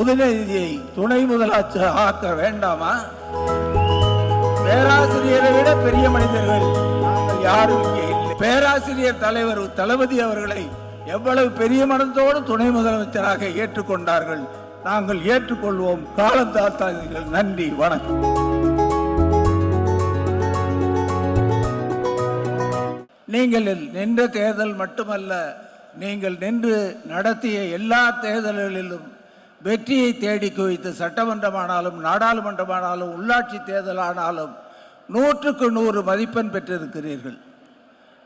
உதயநிதியை துணை முதலாச்சர் ஆக்க வேண்டாமா? பேராசிரியரை விட பெரிய மனிதர்கள் நாங்கள் யாரும் இங்கே இல்லை. பேராசிரியர் தலைவர் தளபதி அவர்களை எவ்வளவு பெரிய மனத்தோடு துணை முதலமைச்சராக ஏற்றுக்கொண்டார்கள். நாங்கள் ஏற்றுக்கொள்வோம். காலம் தாழ்த்தாதீர்கள் நன்றி. வணக்கம். நீங்கள் நின்ற தேர்தல் மட்டுமல்ல நீங்கள் நின்று நடத்திய எல்லா தேர்தல்களிலும் வெற்றியை தேடி குவித்து சட்டமன்றமானாலும் நாடாளுமன்றமானாலும் உள்ளாட்சி தேர்தலானாலும் நூற்றுக்கு நூறு மதிப்பெண் பெற்றிருக்கிறீர்கள்.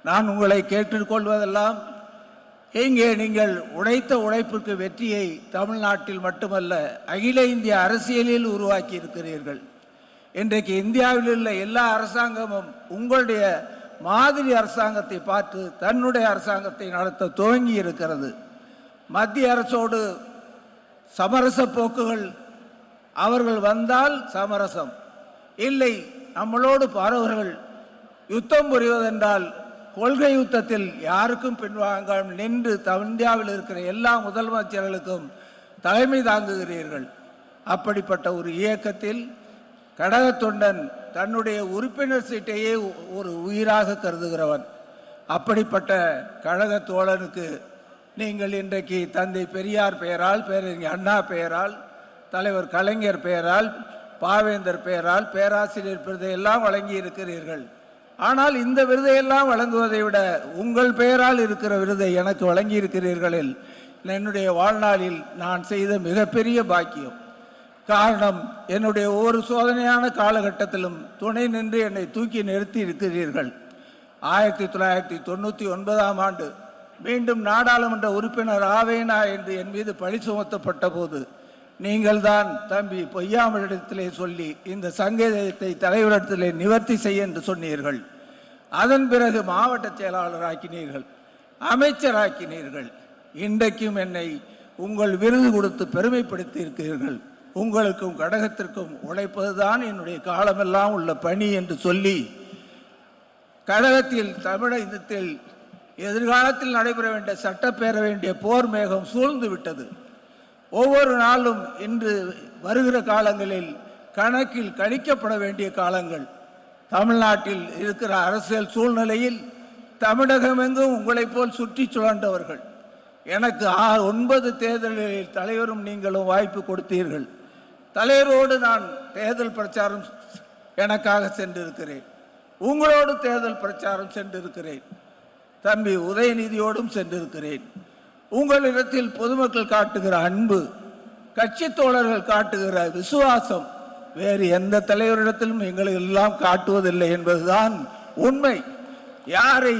நான் உங்களை கேட்டுக்கொள்வதெல்லாம் இங்கே நீங்கள் உழைத்த உழைப்புக்கு வெற்றியை தமிழ்நாட்டில் மட்டுமல்ல அகில இந்திய அரசியலில் உருவாக்கி இருக்கிறீர்கள் இன்றைக்கு இந்தியாவில் உள்ள எல்லா அரசாங்கமும் உங்களுடைய மாதிரி அரசாங்கத்தை பார்த்து தன்னுடைய அரசாங்கத்தை நடத்த துவங்கி இருக்கிறது மத்திய அரசோடு சமரச போக்குகள். அவர்கள் வந்தால் சமரசம். இல்லை நம்மளோடு பாரவர்கள் யுத்தம் புரிவதென்றால் கொள்கை யுத்தத்தில் யாருக்கும் பின்வாங்காமல் நின்று த- இந்தியாவில் இருக்கிற எல்லா முதலமைச்சர்களுக்கும் தலைமை தாங்குகிறீர்கள். அப்படிப்பட்ட ஒரு இயக்கத்தில் கடகத் தொண்டன் தன்னுடைய உறுப்பினர் சீட்டையே ஒரு உயிராக கருதுகிறவன். அப்படிப்பட்ட கழக தோழனுக்கு நீங்கள் இன்றைக்கு தந்தை பெரியார் பெயரால் பேரறிஞர் அண்ணா பெயரால் தலைவர் கலைஞர் பெயரால் பாவேந்தர் பெயரால் பேராசிரியர் விருதையெல்லாம் வழங்கி இருக்கிறீர்கள் ஆனால் இந்த விருதையெல்லாம் வழங்குவதை விட உங்கள் பெயரால் இருக்கிற விருதை எனக்கு வழங்கி இருக்கிறீர்களில் என்னுடைய வாழ்நாளில் நான் செய்த மிகப்பெரிய பாக்கியம். காரணம் என்னுடைய ஒவ்வொரு சோதனையான காலகட்டத்திலும் துணை நின்று என்னை தூக்கி நிறுத்தி இருக்கிறீர்கள். ஆயிரத்தி தொள்ளாயிரத்தி தொண்ணூற்றி ஒன்பதாம் ஆண்டு மீண்டும் நாடாளுமன்ற உறுப்பினர் ஆவேனா என்று என் மீது பழி சுமத்தப்பட்ட போது நீங்கள்தான் தம்பி பொய்யாமலிடத்திலே சொல்லி இந்த சங்கேதத்தை தலைவரிடத்திலே நிவர்த்தி செய்ய என்று சொன்னீர்கள். அதன் பிறகு மாவட்ட செயலாளராக்கினீர்கள் அமைச்சராக்கினீர்கள். இன்றைக்கும் என்னை உங்கள் விருது கொடுத்து பெருமைப்படுத்தி இருக்கிறீர்கள் உங்களுக்கும் கடகத்திற்கும் உழைப்பதுதான் என்னுடைய காலமெல்லாம் உள்ள பணி என்று சொல்லி கழகத்தில் தமிழகத்தில் எதிர்காலத்தில் நடைபெற வேண்டிய சட்டப்பேற வேண்டிய போர் மேகம் சூழ்ந்து விட்டது. ஒவ்வொரு நாளும் இன்று வருகிற காலங்களில் கணக்கில் கணிக்கப்பட வேண்டிய காலங்கள். தமிழ்நாட்டில் இருக்கிற அரசியல் சூழ்நிலையில் தமிழகமெங்கும் உங்களைப் போல் சுற்றி சுழன்றவர்கள். எனக்கு ஆ- ஒன்பது தேர்தல்களில் தலைவரும் நீங்களும் வாய்ப்பு கொடுத்தீர்கள். தலைவரோடு நான் தேர்தல் பிரச்சாரம் எனக்காக சென்றிருக்கிறேன். உங்களோடு தேர்தல் பிரச்சாரம் சென்றிருக்கிறேன். தம்பி உதயநிதியோடும் சென்றிருக்கிறேன். உங்களிடத்தில் பொதுமக்கள் காட்டுகிற அன்பு கட்சி தோழர்கள் காட்டுகிற விசுவாசம் வேறு எந்த தலைவரிடத்திலும் எங்களை எல்லாம் காட்டுவதில்லை என்பதுதான் உண்மை. யாரை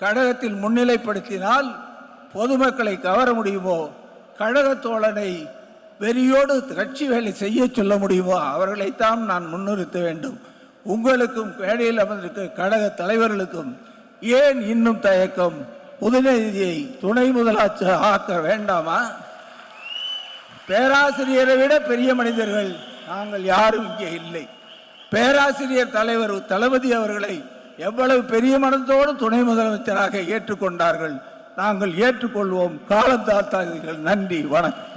கழகத்தில் முன்னிலைப்படுத்தினால் பொதுமக்களை கவர முடியுமோ கழக தோழனை வெறியோடு கட்சி வேலை செய்ய சொல்ல முடியுமோ அவர்களைத்தான் நான் முன்னிறுத்த வேண்டும். உங்களுக்கும் வேலையில் அமர்ந்திருக்க கழக தலைவர்களுக்கும் ஏன் இன்னும் தயக்கம்? உதயநிதியை துணை முதலாச்சர் ஆக்க வேண்டாமா? பேராசிரியரை விட பெரிய மனிதர்கள் நாங்கள் யாரும் இங்கே இல்லை. பேராசிரியர் தலைவர் தளபதி அவர்களை எவ்வளவு பெரிய மனத்தோடு துணை முதலமைச்சராக ஏற்றுக்கொண்டார்கள்? நாங்கள் ஏற்றுக்கொள்வோம். காலம் நன்றி. வணக்கம்.